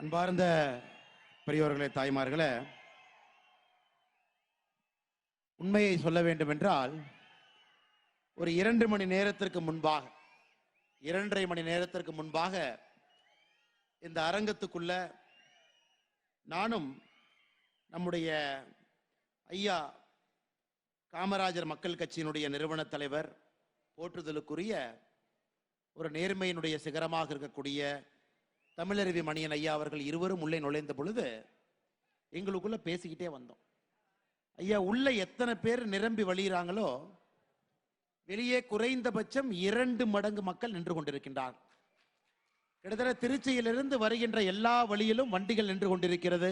அன்பார்ந்த பெரியவர்களே தாய்மார்களே உண்மையை சொல்ல வேண்டும் என்றால் ஒரு இரண்டு மணி நேரத்திற்கு முன்பாக இரண்டரை மணி நேரத்திற்கு முன்பாக இந்த அரங்கத்துக்குள்ள நானும் நம்முடைய ஐயா காமராஜர் மக்கள் கட்சியினுடைய நிறுவன தலைவர் போற்றுதலுக்குரிய ஒரு நேர்மையினுடைய சிகரமாக இருக்கக்கூடிய தமிழருவி மணியன் ஐயா அவர்கள் இருவரும் உள்ளே நுழைந்த பொழுது எங்களுக்குள்ள பேசிக்கிட்டே வந்தோம். ஐயா உள்ள எத்தனை பேர் நிரம்பி வழியிறாங்களோ வெளியே குறைந்தபட்சம் இரண்டு மடங்கு மக்கள் நின்று கொண்டிருக்கின்றார். கிட்டத்தட்ட திருச்சியிலிருந்து வருகின்ற எல்லா வழியிலும் வண்டிகள் நின்று கொண்டிருக்கிறது.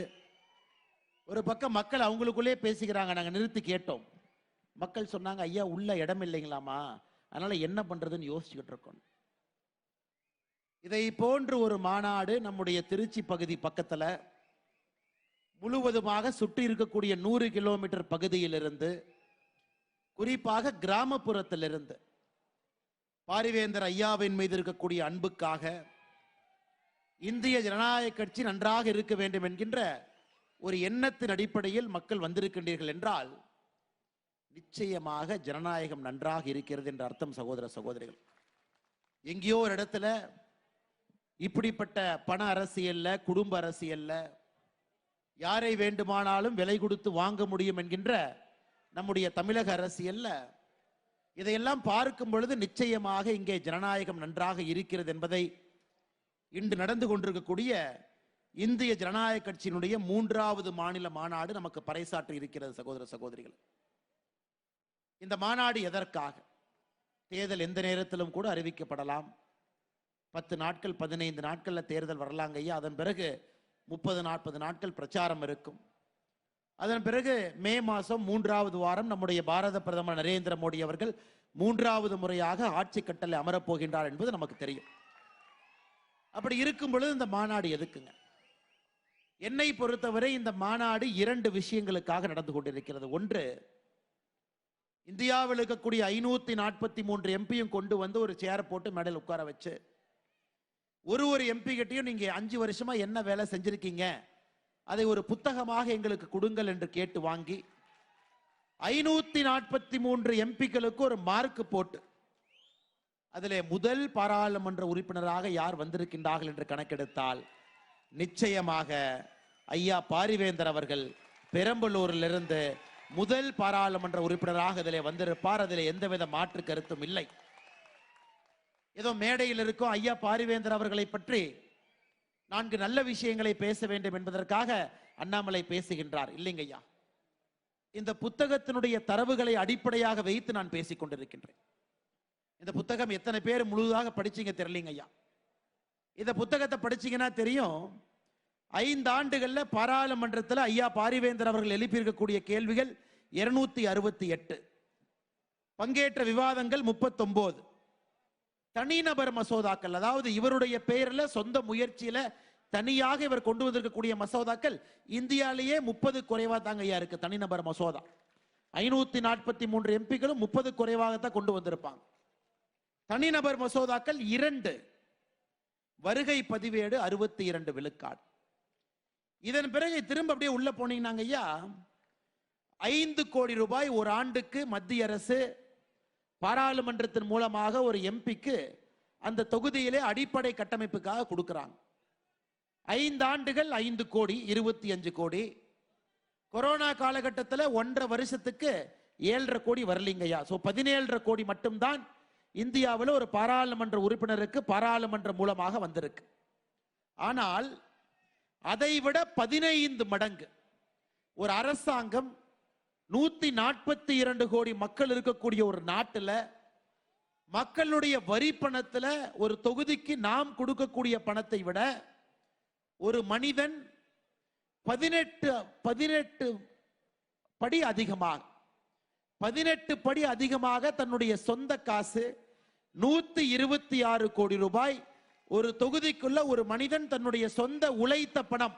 ஒரு பக்கம் மக்கள் அவங்களுக்குள்ளே பேசிக்கிறாங்க நாங்கள் நிறுத்தி கேட்டோம். மக்கள் சொன்னாங்க ஐயா உள்ள இடம் இல்லைங்களாமா அதனால என்ன பண்றதுன்னு யோசிச்சுக்கிட்டு இருக்கோம். இதை போன்று ஒரு மாநாடு நம்முடைய திருச்சி பகுதி பக்கத்தில் முழுவதுமாக சுற்றி இருக்கக்கூடிய நூறு கிலோமீட்டர் பகுதியிலிருந்து குறிப்பாக கிராமப்புறத்திலிருந்து பாரிவேந்தர் ஐயாவின் மீது இருக்கக்கூடிய அன்புக்காக இந்திய ஜனநாயக கட்சி நன்றாக இருக்க வேண்டும் என்கின்ற ஒரு எண்ணத்தின் அடிப்படையில் மக்கள் வந்திருக்கின்றீர்கள் என்றால் நிச்சயமாக ஜனநாயகம் நன்றாக இருக்கிறது என்ற அர்த்தம் சகோதர சகோதரிகள். எங்கேயோ ஒரு இடத்துல இப்படிப்பட்ட பண அரசியல்ல குடும்ப அரசியல்ல யாரை வேண்டுமானாலும் விலை கொடுத்து வாங்க முடியும் என்கின்ற நம்முடைய தமிழக அரசியல்ல இதையெல்லாம் பார்க்கும் பொழுது நிச்சயமாக இங்கே ஜனநாயகம் நன்றாக இருக்கிறது என்பதை இன்று நடந்து கொண்டிருக்கக்கூடிய இந்திய ஜனநாயக கட்சியினுடைய மூன்றாவது மாநில மாநாடு நமக்கு பறைசாற்றி இருக்கிறது சகோதர சகோதரிகள். இந்த மாநாடு எதற்காக? தேர்தல் எந்த நேரத்திலும் கூட அறிவிக்கப்படலாம். பத்து நாட்கள் பதினைந்து நாட்களில் தேர்தல் வரலாங்க ஐயா. அதன் பிறகு முப்பது நாற்பது நாட்கள் பிரச்சாரம் இருக்கும். அதன் பிறகு மே மாதம் மூன்றாவது வாரம் நம்முடைய பாரத பிரதமர் நரேந்திர மோடி அவர்கள் மூன்றாவது முறையாக ஆட்சி கட்டளை அமரப்போகின்றார் என்பது நமக்கு தெரியும். அப்படி இருக்கும் பொழுது இந்த மாநாடு எதுக்குங்க? என்னை பொறுத்தவரை இந்த மாநாடு இரண்டு விஷயங்களுக்காக நடந்து கொண்டிருக்கிறது. ஒன்று இந்தியாவில் இருக்கக்கூடிய ஐநூத்தி நாற்பத்தி மூன்று எம்பியும் கொண்டு வந்து ஒரு சேரை போட்டு மேடையில் உட்கார வச்சு ஒரு ஒரு எம்பி கிட்டையும் நீங்க அஞ்சு வருஷமா என்ன வேலை செஞ்சிருக்கீங்க? அதை ஒரு புத்தகமாக எங்களுக்கு கொடுங்கள் என்று கேட்டு வாங்கி ஐநூத்தி நாற்பத்தி மூன்று எம்பிக்களுக்கு ஒரு மார்க் போட்டு அதில் முதல் பாராளுமன்ற உறுப்பினராக யார் வந்திருக்கின்றார்கள் என்று கணக்கெடுத்தால் நிச்சயமாக ஐயா பாரிவேந்தர் அவர்கள் பெரம்பலூரிலிருந்து முதல் பாராளுமன்ற உறுப்பினராக இதில் வந்திருப்பார். அதில் எந்தவித மாற்று கருத்தும் இல்லை. ஏதோ மேடையில் இருக்கும் ஐயா பாரிவேந்தர் அவர்களை பற்றி நான்கு நல்ல விஷயங்களை பேச வேண்டும் என்பதற்காக அண்ணாமலை பேசுகின்றார். இல்லைங்க ஐயா. இந்த புத்தகத்தினுடைய தரவுகளை அடிப்படையாக வைத்து நான் பேசிக் கொண்டிருக்கின்றேன். இந்த புத்தகம் எத்தனை பேர் முழுதாக படிச்சீங்க தெரியலீங்க ஐயா. இந்த புத்தகத்தை படிச்சீங்கன்னா தெரியும். ஐந்து ஆண்டுகள்ல பாராளுமன்றத்தில் ஐயா பாரிவேந்தர் அவர்கள் எழுப்பியிருக்கக்கூடிய கேள்விகள் இருநூத்தி அறுபத்தி எட்டு. பங்கேற்ற விவாதங்கள் முப்பத்தொன்பது தனிநபர் மசோதாக்கள் அதாவது இவருடைய பெயர்ல சொந்த முயற்சியில தனியாக இவர் கொண்டு வந்திருக்கக்கூடிய மசோதாக்கள் இந்தியாலேயே முப்பது குறைவா தாங்க ஐயா இருக்கு தனிநபர் மசோதா. ஐநூத்தி நாற்பத்தி மூன்று எம்பிக்களும் முப்பது குறைவாகத்தான் கொண்டு வந்திருப்பாங்க. தனிநபர் மசோதாக்கள் இரண்டு வருகை பதிவேடு அறுபத்தி இரண்டு விழுக்காடு. இதன் பிறகு திரும்ப அப்படியே உள்ள போனீங்கன்னாங்க ஐயா ஐந்து கோடி ரூபாய் ஒரு ஆண்டுக்கு மத்திய அரசு பாராளுமன்றத்தின் மூலமாக ஒரு எம்பிக்கு அந்த தொகுதியிலே அடிப்படை கட்டமைப்புக்காக கொடுக்கிறாங்க. ஐந்து ஆண்டுகள் ஐந்து கோடி இருபத்தி அஞ்சு கோடி. கொரோனா காலகட்டத்தில் ஒன்றரை வருஷத்துக்கு ஏழரை கோடி வரலிங்கய்யா ஸோ பதினேழரை கோடி மட்டும்தான் இந்தியாவில் ஒரு பாராளுமன்ற உறுப்பினருக்கு பாராளுமன்றம் மூலமாக வந்திருக்கு. ஆனால் அதை விட பதினைந்து மடங்கு ஒரு அரசாங்கம் நூத்தி நாற்பத்தி இரண்டு கோடி மக்கள் இருக்கக்கூடிய ஒரு நாட்டுல மக்களுடைய வரி பணத்துல ஒரு தொகுதிக்கு நாம் கொடுக்கக்கூடிய பணத்தை விட ஒரு மனிதன் பதினெட்டு பதினெட்டு படி அதிகமாக பதினெட்டு படி அதிகமாக தன்னுடைய சொந்த காசு நூத்தி இருபத்தி ஆறு கோடி ரூபாய் ஒரு தொகுதிக்குள்ள ஒரு மனிதன் தன்னுடைய சொந்த உழைத்த பணம்.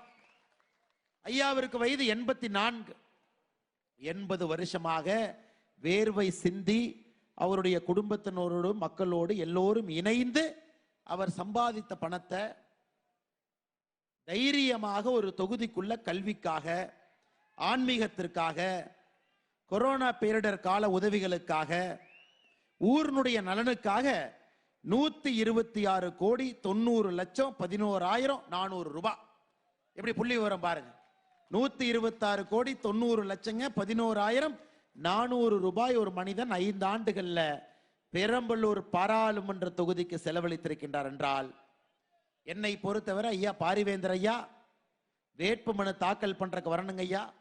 ஐயாவிற்கு வயது எண்பத்தி நான்கு. எண்பது வருஷமாக வேர்வை சிந்தி அவருடைய குடும்பத்தினரோடு மக்களோடு எல்லோரும் இணைந்து அவர் சம்பாதித்த பணத்தை தைரியமாக ஒரு தொகுதிக்குள்ள கல்விக்காக ஆன்மீகத்திற்காக கொரோனா பேரிடர் கால உதவிகளுக்காக ஊரினுடைய நலனுக்காக நூத்தி இருபத்தி ஆறு கோடி தொண்ணூறு லட்சம் பதினோராயிரம் நானூறு ரூபாய். எப்படி புள்ளி விவரம் பாருங்க. நூத்தி இருபத்தாறு கோடி தொண்ணூறு லட்சங்க பதினோராயிரம் நானூறு ரூபாய் ஒரு மனிதன் ஐந்து ஆண்டுகள்ல பெரம்பலூர் பாராளுமன்ற தொகுதிக்கு செலவழித்திருக்கின்றார் என்றால் என்னை பொறுத்தவரை ஐயா பாரிவேந்தர் ஐயா வேட்புமனு தாக்கல் பண்றதுக்கு வரணுங்க ஐயா.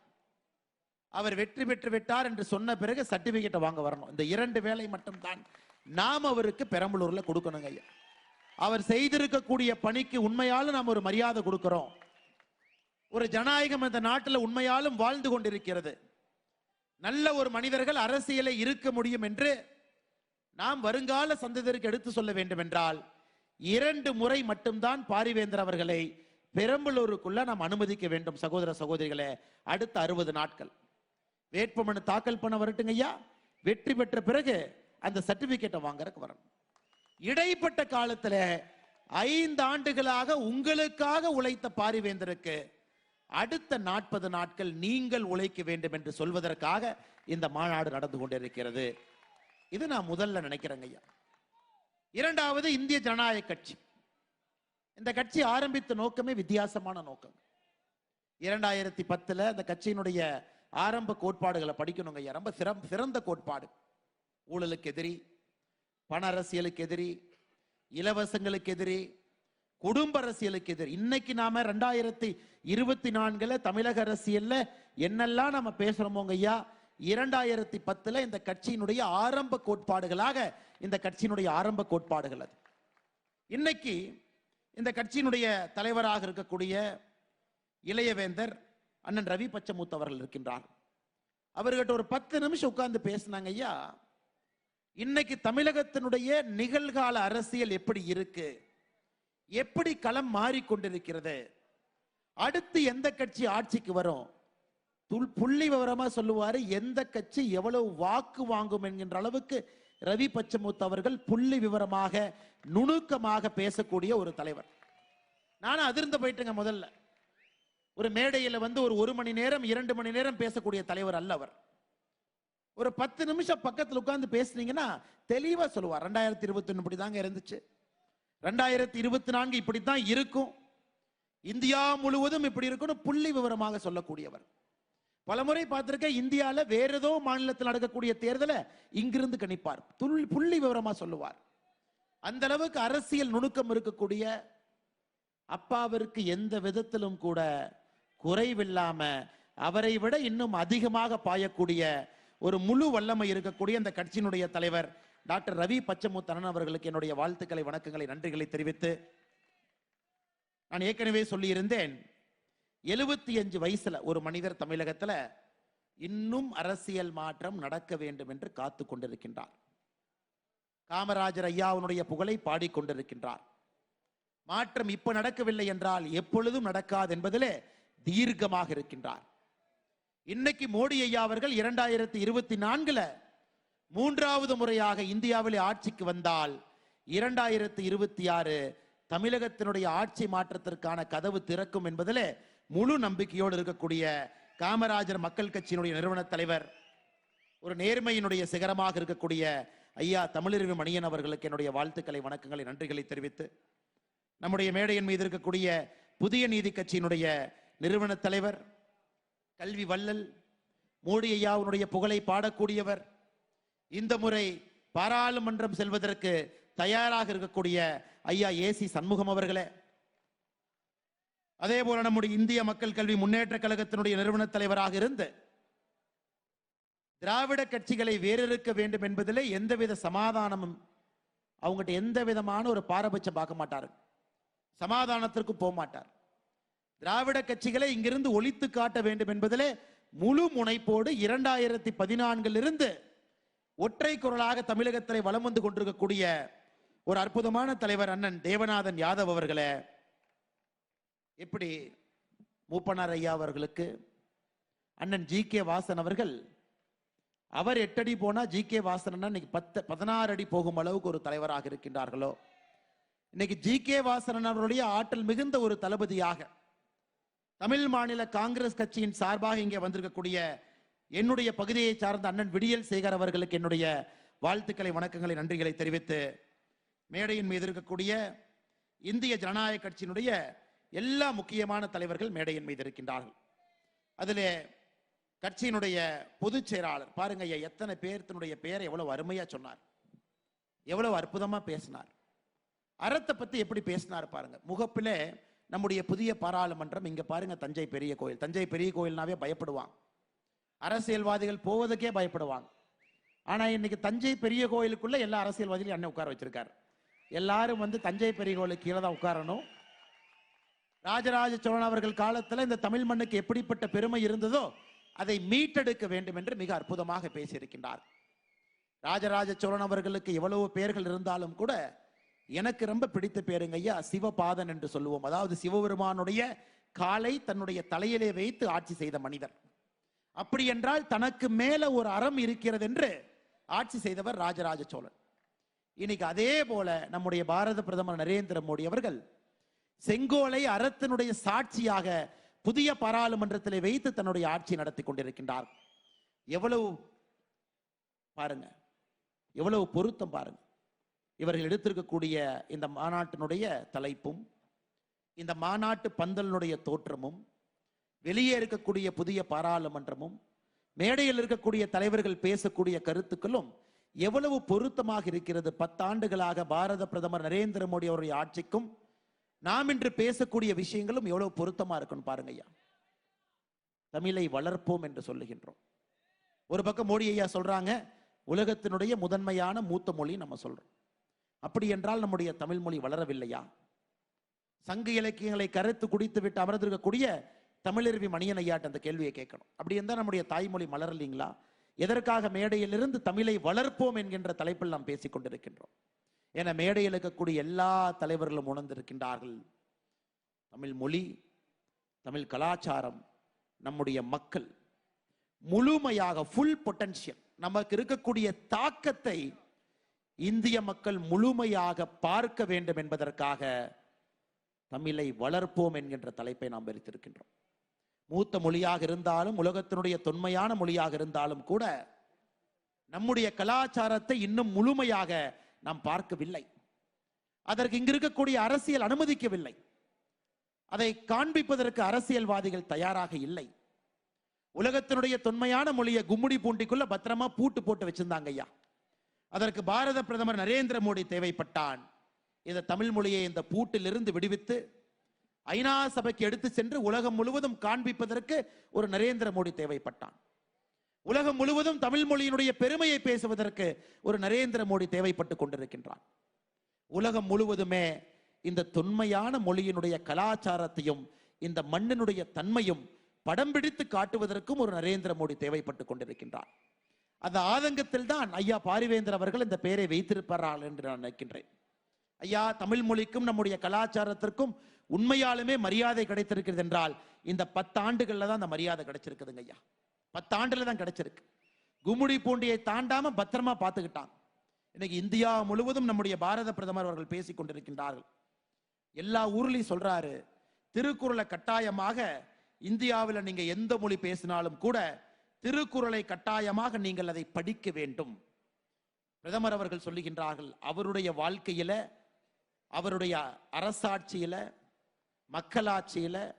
அவர் வெற்றி பெற்று விட்டார் என்று சொன்ன பிறகு சர்டிபிகேட்டை வாங்க வரணும். இந்த இரண்டு வேலை மட்டும்தான் நாம் அவருக்கு பெரம்பலூர்ல கொடுக்கணுங்க ஐயா. அவர் செய்திருக்கக்கூடிய பணிக்கு உண்மையாலும் நாம் ஒரு மரியாதை கொடுக்கிறோம். ஒரு ஜனநாயகம் இந்த நாட்டில் உண்மையாலும் வாழ்ந்து கொண்டிருக்கிறது. நல்ல ஒரு மனிதர்கள் அரசியலை இருக்க முடியும் என்று நாம் வருங்கால சந்ததியருக்கு எடுத்து சொல்ல வேண்டும் என்றால் இரண்டு முறை மட்டும்தான் பாரிவேந்தர் அவர்களை பெரம்பலூருக்குள்ள நாம் அனுமதிக்க வேண்டும் சகோதர சகோதரிகளே. அடுத்த அறுபது நாட்கள். வேட்புமனு தாக்கல் பண்ண வரட்டுங்க ஐயா. வெற்றி பெற்ற பிறகு அந்த சர்டிபிகேட்டை வாங்குறதுக்கு வரணும். இடைப்பட்ட காலத்துல ஐந்து ஆண்டுகளாக உங்களுக்காக உழைத்த பாரிவேந்தருக்கு அடுத்த நாற்பது நாட்கள் நீங்கள் உழைக்க வேண்டும் என்று சொல்வதற்காக இந்த மாநாடு நடந்து கொண்டிருக்கிறது. இது நான் முதல்ல நினைக்கிறேங்க ஐயா. இரண்டாவது இந்திய ஜனநாயக கட்சி. இந்த கட்சி ஆரம்பித்த நோக்கமே வித்தியாசமான நோக்கம். இரண்டாயிரத்தி பத்துல இந்த கட்சியினுடைய ஆரம்ப கோட்பாடுகளை படிக்கணுங்க ஐயா. ரொம்ப சிறம் சிறந்த கோட்பாடு. ஊழலுக்கு எதிரி பண அரசியலுக்கு எதிரி இலவசங்களுக்கு எதிரி குடும்ப அரசியலுக்கு எதிர். இன்னைக்கு நாம ரெண்டாயிரத்தி இருபத்தி நான்குல தமிழக அரசியல்ல என்னெல்லாம் நம்ம பேசுறோமோங்க ஐயா இரண்டாயிரத்தி பத்துல இந்த கட்சியினுடைய ஆரம்ப கோட்பாடுகளாக இந்த கட்சியினுடைய ஆரம்ப கோட்பாடுகள் அது. இன்னைக்கு இந்த கட்சியினுடைய தலைவராக இருக்கக்கூடிய இளையவேந்தர் அண்ணன் ரவி பச்சமுத்து அவர்கள் இருக்கின்றார். அவர்கிட்ட ஒரு பத்து நிமிஷம் உட்கார்ந்து பேசினாங்க ஐயா இன்னைக்கு தமிழகத்தினுடைய நிகழ்கால அரசியல் எப்படி இருக்கு? எப்படி களம் மாறிக்கொண்டிருக்கிறது? அடுத்து எந்த கட்சி ஆட்சிக்கு வரும்? துல் புள்ளி விவரமா சொல்லுவாரு எந்த கட்சி எவ்வளவு வாக்கு வாங்கும் என்கின்ற அளவுக்கு ரவி பச்சமுத்து அவர்கள் புள்ளி விவரமாக நுணுக்கமாக பேசக்கூடிய ஒரு தலைவர். நானும் அதிர்ந்து போயிட்டுங்க முதல்ல. ஒரு மேடையில் வந்து ஒரு ஒரு மணி நேரம் இரண்டு மணி நேரம் பேசக்கூடிய தலைவர் அல்ல அவர். ஒரு பத்து நிமிஷம் பக்கத்தில் உட்காந்து பேசுனீங்கன்னா தெளிவா சொல்லுவார். ரெண்டாயிரத்தி இருபத்தி ஒன்று இப்படி தாங்க இருந்துச்சு. ரெண்டாயிரத்தி இருபத்தி நான்கு இப்படித்தான் இருக்கும். இந்தியா முழுவதும் இப்படி இருக்கும்னு புள்ளி விவரமாக சொல்லக்கூடியவர். பலமுறை பார்த்திருக்க இந்தியாவில் வேற ஏதோ மாநிலத்தில் நடக்கக்கூடிய தேர்தலை இங்கிருந்து கணிப்பார். துள் புள்ளி விவரமா சொல்லுவார். அந்த அளவுக்கு அரசியல் நுணுக்கம் இருக்கக்கூடிய அப்பாவிற்கு எந்த விதத்திலும் கூட குறைவில்லாம அவரை விட இன்னும் அதிகமாக பாயக்கூடிய ஒரு முழு வல்லமை இருக்கக்கூடிய அந்த கட்சியினுடைய தலைவர் டாக்டர் ரவி பச்சமுத்தனன் அவர்களுக்கு என்னுடைய வாழ்த்துக்களை வணக்கங்களை நன்றிகளை தெரிவித்து நான் ஏற்கனவே சொல்லியிருந்தேன். எழுபத்தி அஞ்சு வயசுல ஒரு மனிதர் தமிழகத்துல இன்னும் அரசியல் மாற்றம் நடக்க வேண்டும் என்று காத்து கொண்டிருக்கின்றார். காமராஜர் ஐயாவுடைய புகழை பாடிக்கொண்டிருக்கின்றார் மாற்றம் இப்ப நடக்கவில்லை என்றால் எப்பொழுதும் நடக்காது என்பதிலே தீர்க்கமாக இருக்கின்றார். இன்னைக்கு மோடி ஐயா அவர்கள் இரண்டாயிரத்தி இருபத்தி நான்குல மூன்றாவது முறையாக இந்தியாவிலே ஆட்சிக்கு வந்தால் இரண்டாயிரத்தி இருபத்தி ஆறு தமிழகத்தினுடைய ஆட்சி மாற்றத்திற்கான கதவு திறக்கும் என்பதிலே முழு நம்பிக்கையோடு இருக்கக்கூடிய காமராஜர் மக்கள் கட்சியினுடைய நிறுவன தலைவர் ஒரு நேர்மையினுடைய சிகரமாக இருக்கக்கூடிய ஐயா தமிழறிவு மணியன் அவர்களுக்கு என்னுடைய வாழ்த்துக்களை வணக்கங்களை நன்றிகளை தெரிவித்து நம்முடைய மேடையின் மீது இருக்கக்கூடிய புதிய நீதி கட்சியினுடைய நிறுவன தலைவர் கல்வி வள்ளல் மோடி ஐயாவுடைய புகழை பாடக்கூடியவர் இந்த முறை பாராளுமன்றம் செல்வதற்கு தயாராக இருக்கக்கூடிய ஐயா ஏசி சண்முகம் அவர்களே. அதே போல நம்முடைய இந்திய மக்கள் கல்வி முன்னேற்ற கழகத்தினுடைய நிறுவன தலைவராக இருந்து திராவிட கட்சிகளை வேறிருக்க வேண்டும் என்பதிலே எந்தவித சமாதானமும் அவங்ககிட்ட எந்த விதமான ஒரு பாரபட்சம் பார்க்க மாட்டார் சமாதானத்திற்கு போக மாட்டார். திராவிட கட்சிகளை இங்கிருந்து ஒழித்து காட்ட வேண்டும் என்பதிலே முழு முனைப்போடு இரண்டாயிரத்தி பதினான்கிலிருந்து ஒற்றை குரலாக தமிழகத்திலே வலம் வந்து கொண்டிருக்கக்கூடிய ஒரு அற்புதமான தலைவர் அண்ணன் தேவநாதன் யாதவ் அவர்களை. எப்படி மூப்பனார் ஐயா அவர்களுக்கு அண்ணன் ஜி கே வாசன் அவர்கள் அவர் எட்டடி போனால் போனா ஜி கே வாசன் இன்னைக்கு பத்து பதினாறு அடி போகும் அளவுக்கு ஒரு தலைவராக இருக்கின்றார்களோ. இன்னைக்கு ஜி கே வாசன் அவருடைய ஆற்றல் மிகுந்த ஒரு தளபதியாக தமிழ் மாநில காங்கிரஸ் கட்சியின் சார்பாக இங்கே வந்திருக்கக்கூடிய என்னுடைய பகுதியை சார்ந்த அண்ணன் விடியல் சேகர் அவர்களுக்கு என்னுடைய வாழ்த்துக்களை வணக்கங்களை நன்றிகளை தெரிவித்து மேடையின் மீது இருக்கக்கூடிய இந்திய ஜனநாயக கட்சியினுடைய எல்லா முக்கியமான தலைவர்கள் மேடையின் மீது இருக்கின்றார்கள். அதிலே கட்சியினுடைய பொதுச் செயலாளர் பாருங்க ஐயா எத்தனை பேர்த்தினுடைய பெயரை எவ்வளவு அருமையா சொன்னார். எவ்வளவு அற்புதமா பேசினார். அறத்தை பத்தி எப்படி பேசினார் பாருங்க. முகப்பிலே நம்முடைய புதிய பாராளுமன்றம் இங்க பாருங்க தஞ்சை பெரிய கோயில். தஞ்சை பெரிய கோயில்னாவே பயப்படுவான். அரசியல்வாதிகள் போவதுக்கே பயப்படுவாங்க. ஆனா இன்னைக்கு தஞ்சை பெரிய கோயிலுக்குள்ள எல்லா அரசியல்வாதிகளையும் அண்ணன் உட்கார வச்சிருக்காரு. எல்லாரும் வந்து தஞ்சை பெரிய கோயிலுக்கு கீழே தான் உட்காரணும். ராஜராஜ சோழன் அவர்கள் காலத்துல இந்த தமிழ் மண்ணுக்கு எப்படிப்பட்ட பெருமை இருந்ததோ அதை மீட்டெடுக்க வேண்டும் என்று மிக அற்புதமாக பேசியிருக்கின்றார். ராஜராஜ சோழன் அவர்களுக்கு எவ்வளவு பெயர்கள் இருந்தாலும் கூட எனக்கு ரொம்ப பிடித்த பேருங்க ஐயா சிவபாதன் என்று சொல்லுவோம். அதாவது சிவபெருமானுடைய காலை தன்னுடைய தலையிலே வைத்து ஆட்சி செய்த மனிதர். அப்படி என்றால் தனக்கு மேல ஒரு அறம் இருக்கிறது என்று ஆட்சி செய்தவர் ராஜராஜ சோழன். இன்னைக்கு அதே போல நம்முடைய பாரத பிரதமர் நரேந்திர மோடி அவர்கள் செங்கோலை அறத்தினுடைய சாட்சியாக புதிய பாராளுமன்றத்தில் வைத்து தன்னுடைய ஆட்சி நடத்தி கொண்டிருக்கின்றார். எவ்வளவு பாருங்க எவ்வளவு பொருத்தம் பாருங்க. இவர்கள் எடுத்திருக்கக்கூடிய இந்த மாநாட்டினுடைய தலைப்பும் இந்த மாநாட்டு பந்தலினுடைய தோற்றமும் வெளியே இருக்கக்கூடிய புதிய பாராளுமன்றமும் மேடையில் இருக்கக்கூடிய தலைவர்கள் பேசக்கூடிய கருத்துக்களும் எவ்வளவு பொருத்தமாக இருக்கிறது. பத்தாண்டுகளாக பாரத பிரதமர் நரேந்திர மோடி அவருடைய ஆட்சிக்கும் நாம் இன்று பேசக்கூடிய விஷயங்களும் எவ்வளவு பொருத்தமா இருக்குன்னு பாருங்க ஐயா. தமிழை வளர்ப்போம் என்று சொல்லுகின்றோம். ஒரு பக்கம் மோடி ஐயா சொல்றாங்க உலகத்தினுடைய முதன்மையான மூத்த மொழி நம்ம சொல்றோம். அப்படி என்றால் நம்முடைய தமிழ் மொழி வளரவில்லையா? சங்க இலக்கியங்களை கருத்து குடித்து விட்டு அமர்ந்திருக்கக்கூடிய தமிழருவி மணியன் ஐயாட்ட அந்த கேள்வியை கேட்கணும். அப்படி இருந்தால் நம்முடைய தாய்மொழி மலரலைங்களா? எதற்காக மேடையிலிருந்து தமிழை வளர்ப்போம் என்கின்ற தலைப்பில் நாம் பேசிக் கொண்டிருக்கின்றோம். என மேடையில் இருக்கக்கூடிய எல்லா தலைவர்களும் உணர்ந்திருக்கின்றார்கள். தமிழ் மொழி தமிழ் கலாச்சாரம் நம்முடைய மக்கள் முழுமையாக ஃபுல் பொட்டன்ஷியல் நமக்கு இருக்கக்கூடிய தாக்கத்தை இந்திய மக்கள் முழுமையாக பார்க்க வேண்டும் என்பதற்காக தமிழை வளர்ப்போம் என்கின்ற தலைப்பை நாம் வெறித்திருக்கின்றோம் மூத்த மொழியாக இருந்தாலும் உலகத்தினுடைய தொன்மையான மொழியாக இருந்தாலும் கூட நம்முடைய கலாச்சாரத்தை இன்னும் முழுமையாக நாம் பார்க்கவில்லை. அதற்கு இங்கு இருக்கக்கூடிய அரசியல் அனுமதிக்கவில்லை. அதை காண்பிப்பதற்கு அரசியல்வாதிகள் தயாராக இல்லை. உலகத்தினுடைய தொன்மையான மொழியை கும்முடி பூண்டிக்குள்ள பத்திரமா பூட்டு போட்டு வச்சிருந்தாங்க ஐயா. அதற்கு பாரத பிரதமர் நரேந்திர மோடி தேவைப்பட்டான். இந்த தமிழ் மொழியை இந்த பூட்டிலிருந்து விடுவித்து ஐநா சபைக்கு எடுத்து சென்று உலகம் முழுவதும் காண்பிப்பதற்கு ஒரு நரேந்திர மோடி தேவைப்பட்டான். உலகம் முழுவதும் தமிழ் மொழியினுடைய பெருமையை பேசுவதற்கு ஒரு நரேந்திர மோடி தேவைப்பட்டு கொண்டிருக்கின்றான். உலகம் முழுவதுமே இந்த தொன்மையான மொழியினுடைய கலாச்சாரத்தையும் இந்த மண்ணினுடைய தன்மையும் படம் பிடித்து காட்டுவதற்கும் ஒரு நரேந்திர மோடி தேவைப்பட்டு கொண்டிருக்கின்றார் அந்த ஆதங்கத்தில் தான் ஐயா பாரிவேந்தர் அவர்கள் இந்த பெயரை வைத்திருப்பார்கள் என்று நான் நினைக்கின்றேன். ஐயா தமிழ் மொழிக்கும் நம்முடைய கலாச்சாரத்திற்கும் உண்மையாலுமே மரியாதை கிடைத்திருக்கிறது என்றால் இந்த பத்தாண்டுகளில் தான் அந்த மரியாதை கிடைச்சிருக்குதுங்க ஐயா. பத்தாண்டுல தான் கிடைச்சிருக்கு. கும்முடி பூண்டியை தாண்டாம பத்திரமா பார்த்துக்கிட்டான். இன்னைக்கு இந்தியா முழுவதும் நம்முடைய பாரத பிரதமர் அவர்கள் பேசிக் கொண்டிருக்கின்றார்கள். எல்லா ஊர்லையும் சொல்றாரு திருக்குறளை கட்டாயமாக இந்தியாவில் நீங்க எந்த மொழி பேசினாலும் கூட திருக்குறளை கட்டாயமாக நீங்கள் அதை படிக்க வேண்டும். பிரதமர் அவர்கள் சொல்லுகின்றார்கள் அவருடைய வாழ்க்கையில அவருடைய அரசாட்சியில மக்களாட்சியில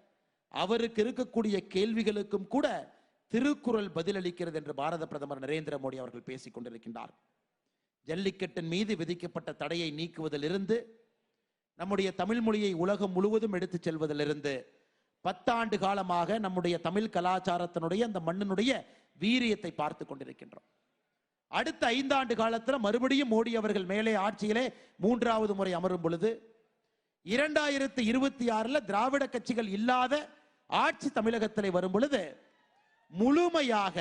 அவருக்கு இருக்கக்கூடிய கேள்விகளுக்கும் கூட திருக்குறள் பதிலளிக்கிறது என்று பாரத பிரதமர் நரேந்திர மோடி அவர்கள் பேசிக் கொண்டிருக்கின்றார். ஜல்லிக்கட்டின் மீது விதிக்கப்பட்ட தடையை நீக்குவதிலிருந்து நம்முடைய தமிழ் மொழியை உலகம் முழுவதும் எடுத்துச் செல்வதிலிருந்து பத்தாண்டு காலமாக நம்முடைய தமிழ் கலாச்சாரத்தினுடைய அந்த மண்ணினுடைய வீரியத்தை பார்த்து கொண்டிருக்கின்றோம். அடுத்த ஐந்தாண்டு காலத்தில் மறுபடியும் மோடி அவர்கள் மேலே ஆட்சியிலே மூன்றாவது முறை அமரும் பொழுது இரண்டாயிரத்தி இருபத்தி ஆறுல திராவிட கட்சிகள் இல்லாத ஆட்சி தமிழகத்திலே வரும் பொழுது முழுமையாக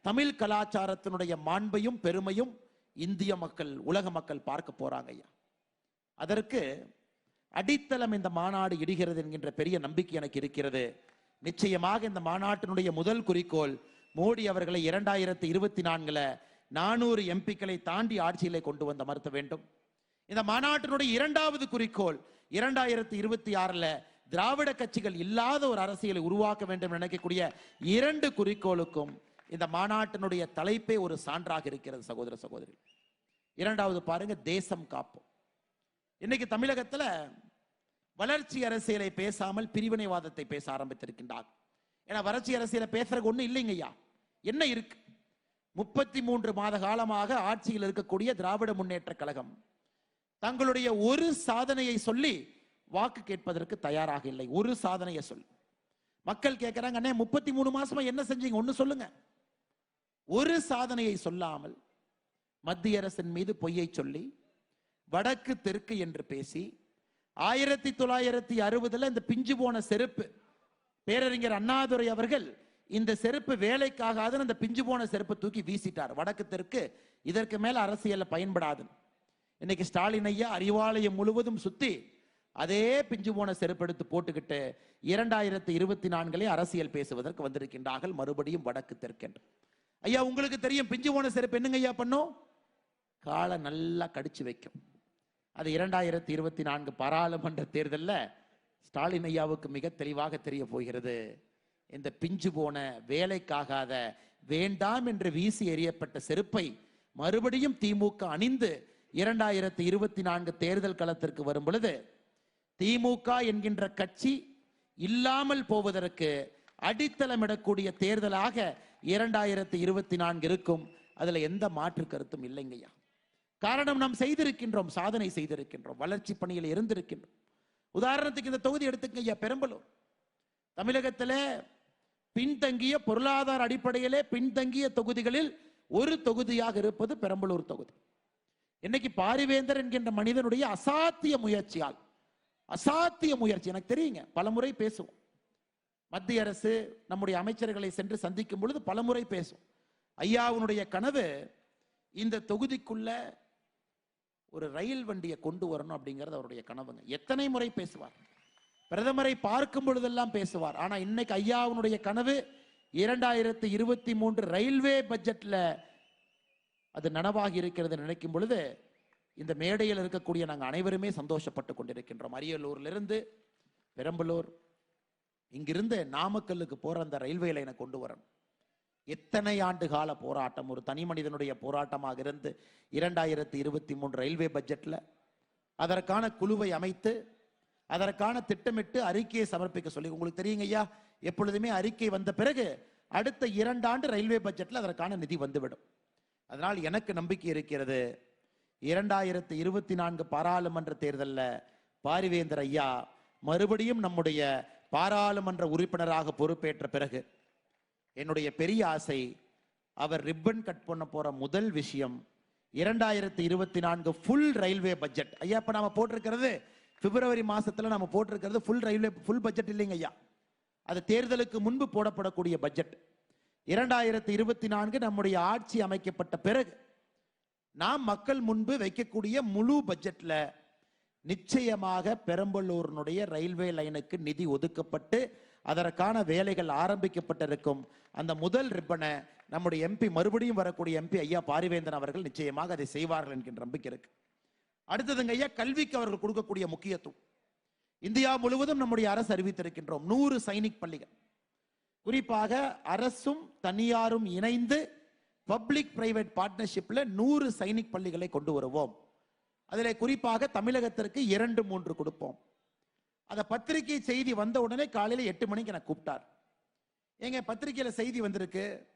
தமிழ் கலாச்சாரத்தினுடைய மாண்பையும் பெருமையும் இந்திய மக்கள் உலக மக்கள் பார்க்க போறாங்க ஐயா. அதற்கு அடித்தளம் இந்த மாநாடு இடுகிறது என்கின்ற பெரிய நம்பிக்கை எனக்கு இருக்கிறது. நிச்சயமாக இந்த மாநாட்டினுடைய முதல் குறிக்கோள் மோடி அவர்களை இரண்டாயிரத்தி இருபத்தி நான்குல நானூறு எம்பிக்களை தாண்டி ஆட்சியிலே கொண்டு வந்த மறுத்த வேண்டும். இந்த மாநாட்டினுடைய இரண்டாவது குறிக்கோள் இரண்டாயிரத்தி இருபத்தி ஆறுல திராவிட கட்சிகள் இல்லாத ஒரு அரசியலை உருவாக்க வேண்டும் நினைக்கக்கூடிய இரண்டு குறிக்கோளுக்கும் இந்த மாநாட்டினுடைய தலைப்பே ஒரு சான்றாக இருக்கிறது சகோதர சகோதரி இரண்டாவது பாருங்க தேசம் காப்போம். இன்னைக்கு தமிழகத்துல வளர்ச்சி அரசியலை பேசாமல் பிரிவினைவாதத்தை பேச ஆரம்பித்திருக்கின்றார் ஏன்னா வளர்ச்சி அரசியலை பேசுறதுக்கு ஒன்றும் இல்லைங்க ஐயா. என்ன இருக்கு? முப்பத்தி மூன்று மாத காலமாக ஆட்சியில் இருக்கக்கூடிய திராவிட முன்னேற்ற கழகம் தங்களுடைய ஒரு சாதனையை சொல்லி வாக்கு கேட்பதற்கு தயாராக இல்லை. ஒரு சாதனையை சொல்லி. மக்கள் கேட்கிறாங்க அண்ணே முப்பத்தி மூணு மாசமா என்ன செஞ்சீங்க? ஒன்று சொல்லுங்க. ஒரு சாதனையை சொல்லாமல் மத்திய அரசின் மீது பொய்யை சொல்லி வடக்கு தெற்கு என்று பேசி ஆயிரத்தி தொள்ளாயிரத்தி அறுபதுல இந்த பிஞ்சு போன செருப்பு பேரறிஞர் அண்ணாதுரை அவர்கள் இந்த செருப்பு வேலைக்காகாதுன்னு அந்த பிஞ்சு போன செருப்பை தூக்கி வீசிட்டார். வடக்கு தெற்கு இதற்கு மேல அரசியல்ல பயன்படாது இன்னைக்கு ஸ்டாலின் ஐயா அறிவாலயம் முழுவதும் சுத்தி அதே பிஞ்சு போன செருப்படுத்து போட்டுக்கிட்டு இரண்டாயிரத்தி இருபத்தி நான்கிலே அரசியல் பேசுவதற்கு வந்திருக்கின்றார்கள். மறுபடியும் வடக்கு தெற்கென்று. ஐயா உங்களுக்கு தெரியும் பிஞ்சு போன செருப்பு என்னங்க ஐயா பண்ணும்? காலை நல்லா கடிச்சு வைக்கும். அது இரண்டாயிரத்தி இருபத்தி நான்கு பாராளுமன்ற தேர்தலில் ஸ்டாலின் ஐயாவுக்கு மிக தெளிவாக தெரிய போகிறது. இந்த பிஞ்சு போன வேலைக்காகாத வேண்டாம் என்று வீசி எறியப்பட்ட செருப்பை மறுபடியும் திமுக அணிந்து இரண்டாயிரத்தி இருபத்தி நான்கு தேர்தல் களத்திற்கு வரும் பொழுது திமுக என்கின்ற கட்சி இல்லாமல் போவதற்கு அடித்தளமிடக்கூடிய தேர்தலாக இரண்டாயிரத்தி இருபத்தி நான்கு இருக்கும். அதுல எந்த மாற்று கருத்தும் இல்லைங்கய்யா. காரணம் நாம் செய்திருக்கின்றோம் சாதனை செய்திருக்கின்றோம் வளர்ச்சி பணியில் இருந்திருக்கின்றோம். உதாரணத்துக்கு இந்த தொகுதி எடுத்துக்க ஐயா பெரம்பலூர். தமிழகத்தில் பின்தங்கிய பொருளாதார அடிப்படையிலே பின்தங்கிய தொகுதிகளில் ஒரு தொகுதியாக இருப்பது பெரம்பலூர் தொகுதி. இன்னைக்கு பாரிவேந்தர் என்கின்ற மனிதனுடைய அசாத்திய முயற்சியால் அசாத்திய முயற்சி. எனக்கு தெரியுங்க பலமுறை பேசுவோம். மத்திய அரசு நம்முடைய அமைச்சர்களை சென்று சந்திக்கும் பொழுது பலமுறை பேசும் ஐயாவுனுடைய கனவு இந்த தொகுதிக்குள்ள ஒரு ரயில் வண்டியை கொண்டு வரணும் அப்படிங்கிறது அவருடைய கனவுங்க. எத்தனை முறை பேசுவார்? பிரதமரை பார்க்கும் பொழுதெல்லாம் பேசுவார். ஆனா இன்னைக்கு ஐயாவுனுடைய கனவு இரண்டாயிரத்தி இருபத்தி மூன்று ரயில்வே பட்ஜெட்ல அது நனவாகி இருக்கிறது நினைக்கும் பொழுது இந்த மேடையில் இருக்கக்கூடிய நாங்கள் அனைவருமே சந்தோஷப்பட்டு கொண்டிருக்கின்றோம். அரியலூர்லேருந்து பெரம்பலூர் இங்கிருந்து நாமக்கல்லுக்கு போகிற அந்த ரயில்வே லைனை கொண்டு வரணும். எத்தனை ஆண்டு கால போராட்டம்? ஒரு தனி மனிதனுடைய போராட்டமாக இருந்து இரண்டாயிரத்தி இருபத்தி மூன்று ரயில்வே பட்ஜெட்டில் அதற்கான குழுவை அமைத்து அதற்கான திட்டமிட்டு அறிக்கையை சமர்ப்பிக்க சொல்லி உங்களுக்கு தெரியுங்க ஐயா எப்பொழுதுமே அறிக்கை வந்த பிறகு அடுத்த இரண்டாண்டு ரயில்வே பட்ஜெட்டில் அதற்கான நிதி வந்துவிடும். அதனால் எனக்கு நம்பிக்கை இருக்கிறது. இரண்டாயிரத்தி இருபத்தி நான்கு பாராளுமன்ற தேர்தலில் பாரிவேந்தர் ஐயா மறுபடியும் நம்முடைய பாராளுமன்ற உறுப்பினராக பொறுப்பேற்ற பிறகு என்னுடைய பெரிய ஆசை அவர் ரிப்பன் கட் பண்ண போகிற முதல் விஷயம் இரண்டாயிரத்தி இருபத்தி நான்கு ஃபுல் ரயில்வே பட்ஜெட் ஐயா இப்போ நம்ம போட்டிருக்கிறது பிப்ரவரி மாதத்தில் நம்ம போட்டிருக்கிறது ஃபுல் ரயில்வே ஃபுல் பட்ஜெட் இல்லைங்க ஐயா. அது தேர்தலுக்கு முன்பு போடப்படக்கூடிய பட்ஜெட் இரண்டாயிரத்தி இருபத்தி நான்கு நம்முடைய ஆட்சி அமைக்கப்பட்ட பிறகு நாம் மக்கள் முன்பு வைக்கக்கூடிய முழு பட்ஜெட்ல நிச்சயமாக பெரம்பலூரினுடைய ரயில்வே லைனுக்கு நிதி ஒதுக்கப்பட்டு அதற்கான வேலைகள் ஆரம்பிக்கப்பட்டிருக்கும். அந்த முதல் ரிப்பனை நம்முடைய எம்பி மறுபடியும் வரக்கூடிய எம்பி ஐயா பாரிவேந்தன் அவர்கள் நிச்சயமாக அதை செய்வார்கள் என்கின்ற நம்பிக்கை இருக்கு. அடுத்ததுங்க ஐயா கல்விக்கு அவர்கள் கொடுக்கக்கூடிய முக்கியத்துவம். இந்தியா முழுவதும் நம்முடைய அரசு அறிவித்திருக்கின்றோம் நூறு சைனிக் பள்ளிகள். குறிப்பாக அரசும் தனியாரும் இணைந்து பப்ளிக் பிரைவேட் பார்ட்னர்ஷிப்பில் நூறு சைனிக் பள்ளிகளை கொண்டு வருவோம். அதில் குறிப்பாக தமிழகத்திற்கு இரண்டு மூன்று கொடுப்போம். அந்த பத்திரிகை செய்தி வந்த உடனே காலையில் எட்டு மணிக்கு எனக்கு கூப்பிட்டார். எங்க பத்திரிகையில் செய்தி வந்திருக்கு.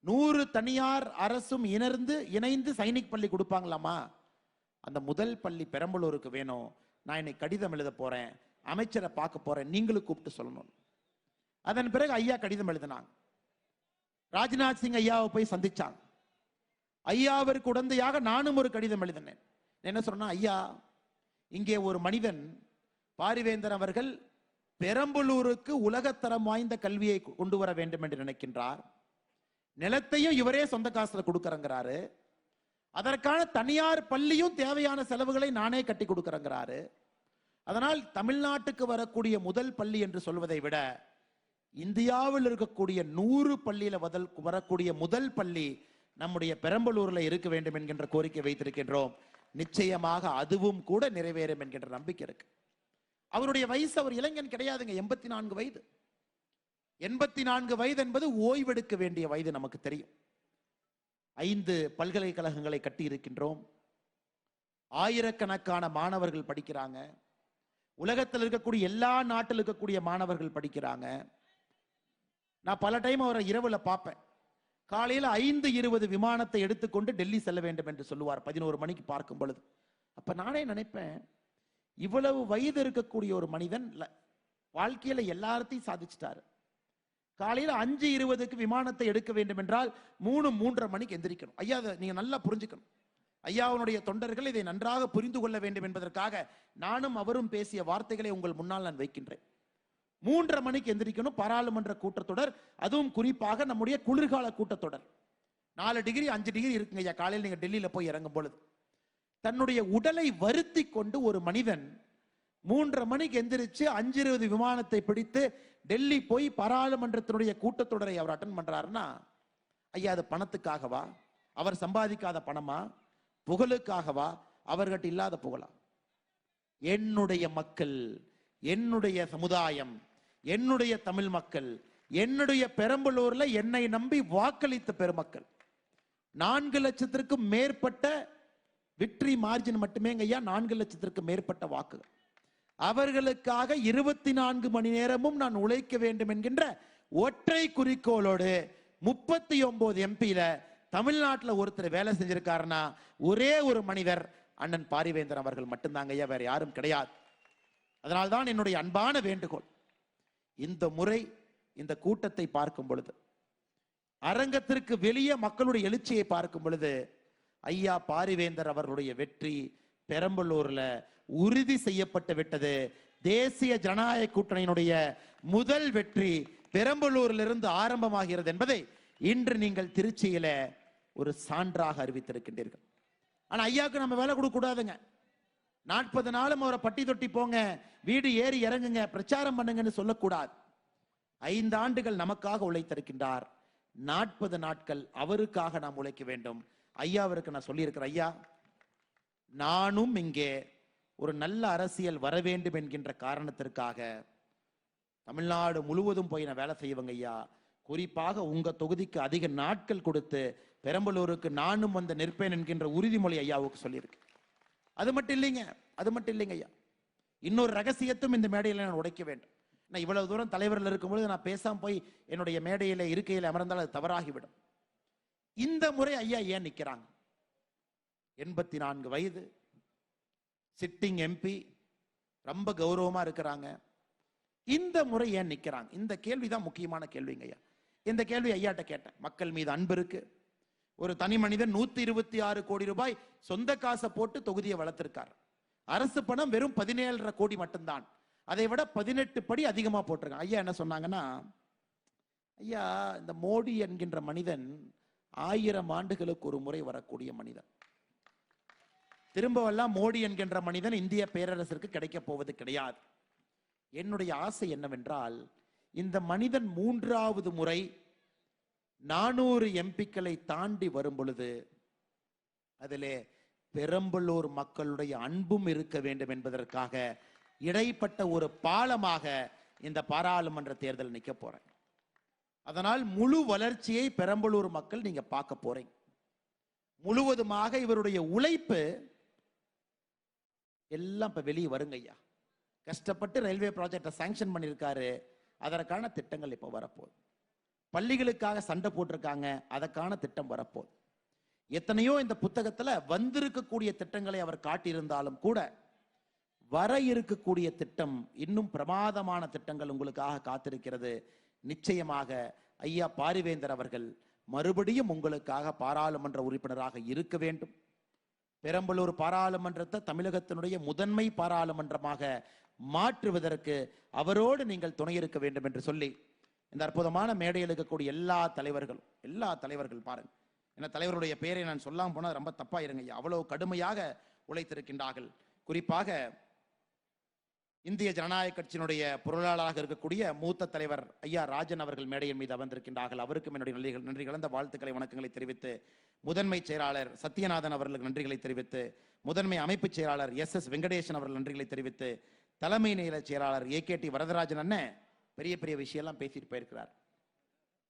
நூறு தனியார் அரசும் இணர்ந்து இணைந்து சைனிக் பள்ளி கொடுப்பாங்களாமா? அந்த முதல் பள்ளி பெரம்பலூருக்கு வேணும். நான் இன்னைக்கு கடிதம் எழுத போறேன். அமைச்சரை பார்க்க போறேன். நீங்களும் கூப்பிட்டு சொல்லணும். அதன் பிறகு ஐயா கடிதம் எழுதினாங்க. ராஜ்நாத் சிங் ஐயாவை போய் சந்திச்சாங்க. ஐயாவிற்கு உடந்தையாக நானும் ஒரு கடிதம் எழுதினேன். என்ன சொன்னா ஐயா இங்கே ஒரு மனிதன் பாரிவேந்தர் அவர்கள் பெரம்பலூருக்கு உலகத்தரம் வாய்ந்த கல்வியை கொண்டு வர வேண்டும் என்று நினைக்கின்றார். நிலத்தையும் இவரே சொந்த காசுல கொடுக்கறங்கிறாரு. அதற்கான தனியார் பள்ளியும் தேவையான செலவுகளை நானே கட்டி கொடுக்கறங்கிறாரு. அதனால் தமிழ்நாட்டுக்கு வரக்கூடிய முதல் பள்ளி என்று சொல்வதை விட இந்தியாவில் இருக்கக்கூடிய நூறு பள்ளியில வதல் வரக்கூடிய முதல் பள்ளி நம்முடைய பெரம்பலூர்ல இருக்க வேண்டும் என்கின்ற கோரிக்கை வைத்திருக்கின்றோம். நிச்சயமாக அதுவும் கூட நிறைவேறும் என்கின்ற நம்பிக்கை இருக்கு. அவருடைய வயசு அவர் இளைஞன் கிடையாதுங்க எண்பத்தி நான்கு வயது. எண்பத்தி நான்கு வயது என்பது ஓய்வெடுக்க வேண்டிய வயது நமக்கு தெரியும். ஐந்து பல்கலைக்கழகங்களை கட்டி இருக்கின்றோம். ஆயிரக்கணக்கான மாணவர்கள் படிக்கிறாங்க. உலகத்தில் இருக்கக்கூடிய எல்லா நாட்டில் இருக்கக்கூடிய மாணவர்கள் படிக்கிறாங்க. நான் பல டைம் அவரை இரவுல பார்ப்பேன். காலையில் ஐந்து இருபது விமானத்தை எடுத்துக்கொண்டு டெல்லி செல்ல வேண்டும் என்று சொல்லுவார் பதினோரு மணிக்கு பார்க்கும் பொழுது. அப்போ நானே நினைப்பேன் இவ்வளவு வயது இருக்கக்கூடிய ஒரு மனிதன் வாழ்க்கையில் எல்லாத்தையும் சாதிச்சிட்டாரு. காலையில் அஞ்சு இருபதுக்கு விமானத்தை எடுக்க வேண்டும் என்றால் மூணு மூன்றரை மணிக்கு எந்திரிக்கணும். ஐயா அதை நீங்கள் நல்லா புரிஞ்சுக்கணும். ஐயாவுடைய தொண்டர்கள் இதை நன்றாக புரிந்து கொள்ள வேண்டும் என்பதற்காக நானும் அவரும் பேசிய வார்த்தைகளை உங்கள் முன்னால் நான் வைக்கின்றேன். மூன்றரை மணிக்கு எந்திரிக்கணும். பாராளுமன்ற கூட்டத்தொடர் அதுவும் குறிப்பாக நம்முடைய குளிர்கால கூட்டத்தொடர். நாலு டிகிரி அஞ்சு டிகிரி இருக்குங்க ஐயா. காலையில் நீங்கள் டெல்லியில் போய் இறங்கும் பொழுது. தன்னுடைய உடலை வருத்தி கொண்டு ஒரு மனிதன் மூன்றரை மணிக்கு எந்திரிச்சு அஞ்சு இருபது விமானத்தை பிடித்து டெல்லி போய் பாராளுமன்றத்தினுடைய கூட்டத்தொடரை அவர் அட்டன் பண்ணுறாருன்னா ஐயா அது பணத்துக்காகவா? அவர் சம்பாதிக்காத பணமா? புகழுக்காகவா? அவர்கிட்ட இல்லாத புகழா? என்னுடைய மக்கள் என்னுடைய சமுதாயம் என்னுடைய தமிழ் மக்கள் என்னுடைய பெரம்பலூர்ல என்னை நம்பி வாக்களித்த பெருமக்கள். நான்கு லட்சத்திற்கும் மேற்பட்ட விக்டரி மார்ஜின் மட்டுமேங்க ஐயா நான்கு லட்சத்திற்கு மேற்பட்ட வாக்குகள். அவர்களுக்காக இருபத்தி நான்கு மணி நேரமும் நான் உழைக்க வேண்டும் என்கின்ற ஒற்றை குறிக்கோளோடு முப்பத்தி ஒன்பது எம்பியில தமிழ்நாட்டில் ஒருத்தர் வேலை செஞ்சிருக்காருன்னா ஒரே ஒரு மனிதர் அண்ணன் பாரிவேந்தர் அவர்கள் மட்டும்தாங்க ஐயா வேற யாரும் கிடையாது. அதனால்தான் என்னுடைய அன்பான வேண்டுகோள். இந்த முறை இந்த கூட்டத்தை பார்க்கும் பொழுது அரங்கத்திற்கு வெளியே மக்களுடைய எழுச்சியை பார்க்கும் பொழுது ஐயா பாரிவேந்தர் அவர்களுடைய வெற்றி பெரம்பலூர்ல உறுதி செய்யப்பட்டு விட்டது. தேசிய ஜனநாயக கூட்டணியினுடைய முதல் வெற்றி பெரம்பலூரிலிருந்து ஆரம்பமாகிறது என்பதை இன்று நீங்கள் திருச்சியில ஒரு சான்றாக அறிவித்திருக்கின்றீர்கள். ஆனா ஐயாவுக்கு நம்ம வேலை கொடுக்க கூடாதுங்க. நாற்பது நாளும் அவரை பட்டி தொட்டி போங்க வீடு ஏறி இறங்குங்க பிரச்சாரம் பண்ணுங்கன்னு சொல்லக்கூடாது. ஐந்து ஆண்டுகள் நமக்காக உழைத்திருக்கின்றார். நாற்பது நாட்கள் அவருக்காக நாம் உழைக்க வேண்டும். ஐயாவிற்கு நான் சொல்லியிருக்கிறேன் ஐயா நானும் இங்கே ஒரு நல்ல அரசியல் வர வேண்டும் என்கின்ற காரணத்திற்காக தமிழ்நாடு முழுவதும் போய் நான் வேலை செய்வங்க ஐயா. குறிப்பாக உங்க தொகுதிக்கு அதிக நாட்கள் கொடுத்து பெரம்பலூருக்கு நானும் வந்து நிற்பேன் என்கின்ற உறுதிமொழி ஐயாவுக்கு சொல்லியிருக்கேன் அது மட்டும் இல்லைங்க அது மட்டும் இல்லைங்க ஐயா. இன்னொரு ரகசியத்தும் இந்த மேடையில் நான் உடைக்க வேண்டும். நான் இவ்வளவு தூரம் தலைவரில் இருக்கும்பொழுது நான் பேசாம போய் என்னுடைய மேடையில் இருக்கையில் அமர்ந்தால் அது தவறாகிவிடும். இந்த முறை ஐயா ஏன் நிற்கிறாங்க எண்பத்தி நான்கு வயது சிட்டிங் எம்பி ரொம்ப கௌரவமாக இருக்கிறாங்க. இந்த முறை ஏன் நிற்கிறாங்க இந்த கேள்வி தான் முக்கியமான கேள்விங்க ஐயா. இந்த கேள்வி ஐயாட்ட கேட்டேன். மக்கள் மீது அன்பு இருக்குது ஒரு தனி மனிதன் நூத்தி இருபத்தி ஆறு கோடி ரூபாய் சொந்த காசை போட்டு தொகுதியை வளர்த்திருக்கார். அரசு பணம் வெறும் பதினேழரை கோடி மட்டும்தான். அதை விட பதினெட்டு படி அதிகமா போட்டிருக்காங்க. ஐயா என்ன சொன்னாங்கன்னா ஐயா இந்த மோடி என்கின்ற மனிதன் ஆயிரம் ஆண்டுகளுக்கு ஒரு முறை வரக்கூடிய மனிதன். திரும்பவெல்லாம் மோடி என்கின்ற மனிதன் இந்திய பேரரசிற்கு கிடைக்க போவது கிடையாது. என்னுடைய ஆசை என்னவென்றால் இந்த மனிதன் மூன்றாவது முறை நானூறு எம்பிக்களை தாண்டி வரும் பொழுது அதிலே பெரம்பலூர் மக்களுடைய அன்பும் இருக்க வேண்டும் என்பதற்காக இடைப்பட்ட ஒரு பாலமாக இந்த பாராளுமன்ற தேர்தல் நிற்க போறேன். அதனால் முழு வளர்ச்சியை பெரம்பலூர் மக்கள் நீங்க பார்க்க போறீங்க. முழுவதுமாக இவருடைய உழைப்பு எல்லாம் இப்ப வெளியே வருங்க ஐயா. கஷ்டப்பட்டு ரயில்வே ப்ராஜெக்டை சாங்ஷன் பண்ணியிருக்காரு. அதற்கான திட்டங்கள் இப்போ வரப்போகுது. பள்ளிகளுக்காக சண்டை போட்டிருக்காங்க அதற்கான திட்டம் வரப்போகுது. எத்தனையோ இந்த புத்தகத்துல வந்திருக்கக்கூடிய திட்டங்களை அவர் காட்டியிருந்தாலும் கூட வர இருக்கக்கூடிய திட்டம் இன்னும் பிரமாதமான திட்டங்கள் உங்களுக்காக காத்திருக்கிறது. நிச்சயமாக ஐயா பாரிவேந்தர் அவர்கள் மறுபடியும் உங்களுக்காக பாராளுமன்ற உறுப்பினராக இருக்க வேண்டும். பெரம்பலூர் பாராளுமன்றத்தை தமிழகத்தினுடைய முதன்மை பாராளுமன்றமாக மாற்றுவதற்கு அவரோடு நீங்கள் துணை இருக்க வேண்டும் என்று சொல்லி இந்த அற்புதமான மேடையில் இருக்கக்கூடிய எல்லா தலைவர்களும் எல்லா தலைவர்கள் பாருங்க. ஏன்னா தலைவருடைய பெயரை நான் சொல்லாமல் போனா ரொம்ப தப்பா இருங்க அவ்வளோ அவ்வளவு கடுமையாக உழைத்திருக்கின்றார்கள். குறிப்பாக இந்திய ஜனநாயக கட்சியினுடைய பொருளாளராக இருக்கக்கூடிய மூத்த தலைவர் ஐயா ராஜன் அவர்கள் மேடையின் மீது அமர்ந்திருக்கின்றார்கள். அவருக்கும் என்னுடைய நன்றி நன்றி கலந்த வாழ்த்துக்களை வணக்கங்களை தெரிவித்து முதன்மை செயலாளர் சத்யநாதன் அவர்களுக்கு நன்றிகளை தெரிவித்து முதன்மை அமைப்பு செயலாளர் எஸ் எஸ் வெங்கடேசன் அவர்கள் நன்றிகளை தெரிவித்து தலைமை நில செயலாளர் ஏகேடி வரதராஜன் அண்ணன் பெரிய பெரிய விஷயம்லாம் பேசிட்டு போயிருக்கிறார்.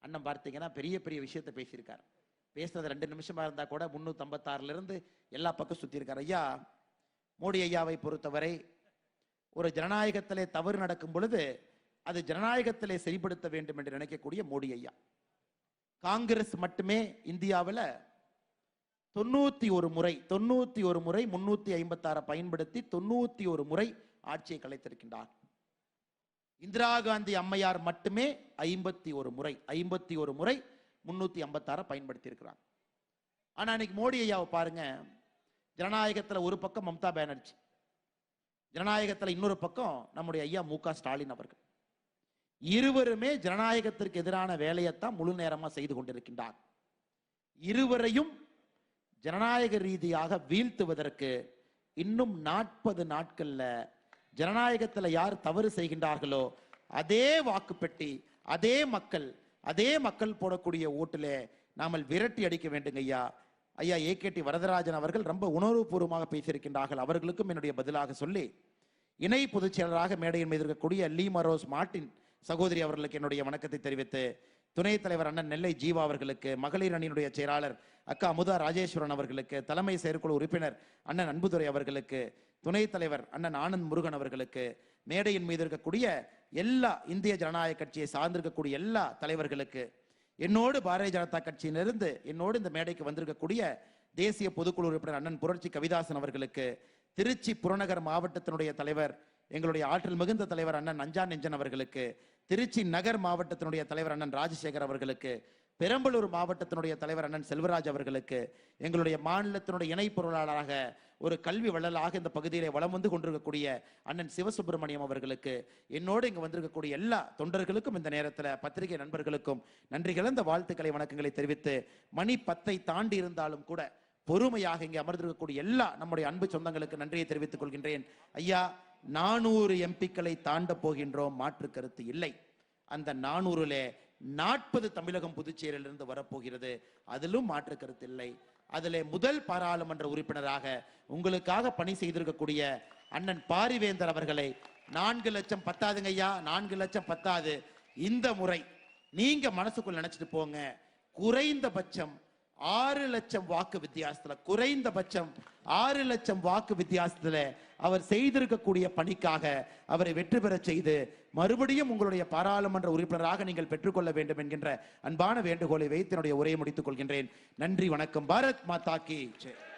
அண்ணன் பார்த்தீங்கன்னா பெரிய பெரிய விஷயத்தை பேசியிருக்கார். பேசுனது ரெண்டு நிமிஷமா இருந்தா கூட முன்னூத்தி இருந்து எல்லா பக்கம் சுத்தி இருக்கார். ஐயா மோடி ஐயாவை பொறுத்தவரை ஒரு ஜனநாயகத்திலே தவறு நடக்கும் பொழுது அது ஜனநாயகத்திலே சரிப்படுத்த வேண்டும் என்று நினைக்கக்கூடிய மோடி ஐயா. காங்கிரஸ் மட்டுமே இந்தியாவில் தொண்ணூத்தி ஒரு முறை தொண்ணூத்தி ஒரு முறை முன்னூத்தி ஐம்பத்தாறை பயன்படுத்தி தொண்ணூத்தி ஒரு முறை ஆட்சியை கலைத்திருக்கின்றார். இந்திரா காந்தி அம்மையார் மட்டுமே ஐம்பத்தி ஒரு முறை ஐம்பத்தி ஒரு முறை முன்னூத்தி ஐம்பத்தாறை பயன்படுத்தி இருக்கிறாங்க ஆனா மோடி ஐயாவை பாருங்க ஜனநாயகத்துல ஒரு பக்கம் மம்தா பானர்ஜி ஜனநாயகத்துல இன்னொரு பக்கம் நம்முடைய ஐயா மு ஸ்டாலின் அவர்கள். இருவருமே ஜனநாயகத்திற்கு எதிரான வேலையைத்தான் முழு நேரமா செய்து கொண்டிருக்கின்றார். இருவரையும் ஜனநாயக ரீதியாக வீழ்த்துவதற்கு இன்னும் நாற்பது நாட்கள்ல ஜனநாயகத்தில் யார் தவறு செய்கின்றார்களோ அதே வாக்குப்பெட்டி அதே மக்கள் அதே மக்கள் போடக்கூடிய ஓட்டுல நாமல் விரட்டி அடிக்க வேண்டுங்க ஐயா. ஐயா ஏகேடி வரதராஜன் அவர்கள் ரொம்ப உணர்வுபூர்வமாக பேசியிருக்கின்றார்கள். அவர்களுக்கும் என்னுடைய பதிலாக சொல்லி இணை பொதுச் செயலராக மேடையின் மீது இருக்கக்கூடிய லீ மரோஸ் மார்ட்டின் சகோதரி அவர்களுக்கு என்னுடைய வணக்கத்தை தெரிவித்து துணைத் தலைவர் அண்ணன் நெல்லை ஜீவா அவர்களுக்கு மகளிர் அணியினுடைய செயலாளர் அக்கா அமுதா ராஜேஸ்வரன் அவர்களுக்கு தலைமை செயற்குழு உறுப்பினர் அண்ணன் அன்புதுரை அவர்களுக்கு துணைத் தலைவர் அண்ணன் ஆனந்த் முருகன் அவர்களுக்கு மேடையின் மீது இருக்கக்கூடிய எல்லா இந்திய ஜனநாயக கட்சியை சார்ந்திருக்கக்கூடிய எல்லா தலைவர்களுக்கு என்னோடு பாரதிய ஜனதா கட்சியிலிருந்து என்னோடு இந்த மேடைக்கு வந்திருக்கக்கூடிய தேசிய பொதுக்குழு உறுப்பினர் அண்ணன் புரட்சி கவிதாசன் அவர்களுக்கு திருச்சி புறநகர் மாவட்டத்தினுடைய தலைவர் எங்களுடைய ஆற்றல் மிகுந்த தலைவர் அண்ணன் நஞ்சா நெஞ்சன் அவர்களுக்கு திருச்சி நகர் மாவட்டத்தினுடைய தலைவர் அண்ணன் ராஜசேகர் அவர்களுக்கு பெரம்பலூர் மாவட்டத்தினுடைய தலைவர் அண்ணன் செல்வராஜ் அவர்களுக்கு எங்களுடைய மாநிலத்தினுடைய இணை பொருளாளராக ஒரு கல்வி வள்ளலாக இந்த பகுதியிலே வலம் வந்து கொண்டிருக்கக்கூடிய அண்ணன் சிவசுப்பிரமணியம் அவர்களுக்கு என்னோடு இங்கு வந்திருக்கக்கூடிய எல்லா தொண்டர்களுக்கும் இந்த நேரத்தில் பத்திரிகை நண்பர்களுக்கும் நன்றி கலந்த வாழ்த்துக்களை வணக்கங்களை தெரிவித்து மணி பத்தை தாண்டி இருந்தாலும் கூட பொறுமையாக இங்கே அமர்ந்திருக்கக்கூடிய எல்லா நம்முடைய அன்பு சொந்தங்களுக்கு நன்றியை தெரிவித்துக் கொள்கின்றேன். ஐயா நானூறு எம்பிக்களை தாண்ட போகின்றோம் மாற்று கருத்து இல்லை. அந்த நானூறுல நாற்பது தமிழகம் புதுச்சேரியிலிருந்து வரப்போகிறது. அதிலும் மாற்று கருத்து இல்லை. அதிலே முதல் பாராளுமன்ற உறுப்பினராக உங்களுக்காக பணி செய்திருக்கக்கூடிய அண்ணன் பாரிவேந்தர் அவர்களை நான்கு லட்சம் பத்தாதுங்க ஐயா நான்கு லட்சம் பத்தாது. இந்த முறை நீங்க மனசுக்குள் நினைச்சிட்டு போங்க. குறைந்தபட்சம் ஆறு லட்சம் வாக்கு வித்தியாசத்துல குறைந்தபட்சம் ஆறு லட்சம் வாக்கு வித்தியாசத்துல அவர் செய்திருக்கக்கூடிய பணிக்காக அவரை வெற்றி பெறச் செய்து மறுபடியும் உங்களுடைய பாராளுமன்ற உறுப்பினராக நீங்கள் பெற்றுக்கொள்ள வேண்டும் என்கின்ற அன்பான வேண்டுகோளை வைத்து என்னுடைய உரையை முடித்துக் கொள்கின்றேன். நன்றி வணக்கம். பாரத் மாதா கி ஜெய்.